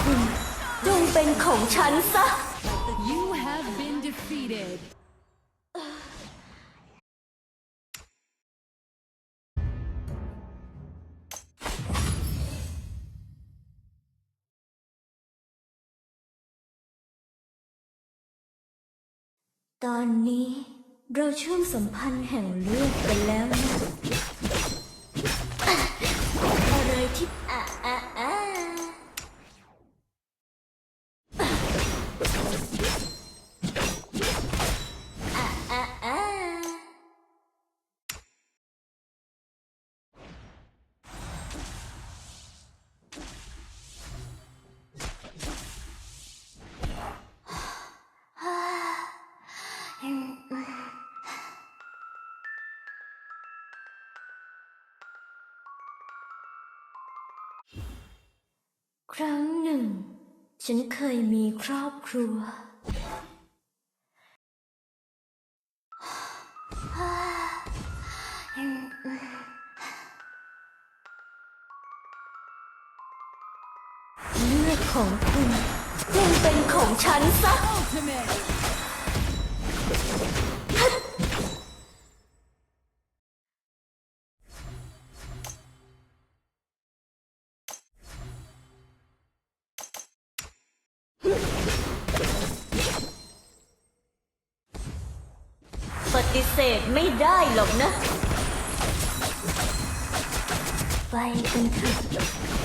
คุณจงเป็นของฉันซะ You have been defeated. ตอนนี้เราเชื่อมสัมพันธ์แห่งเลือดกันแล้วนะ ครั้งหนึ่ง ฉันเคยมีครอบครัว เลือดของคุณจงเป็นของฉันซะ Ultimate. ฏิเสธไม่ได้หรอกนะ ไปกันเถอะ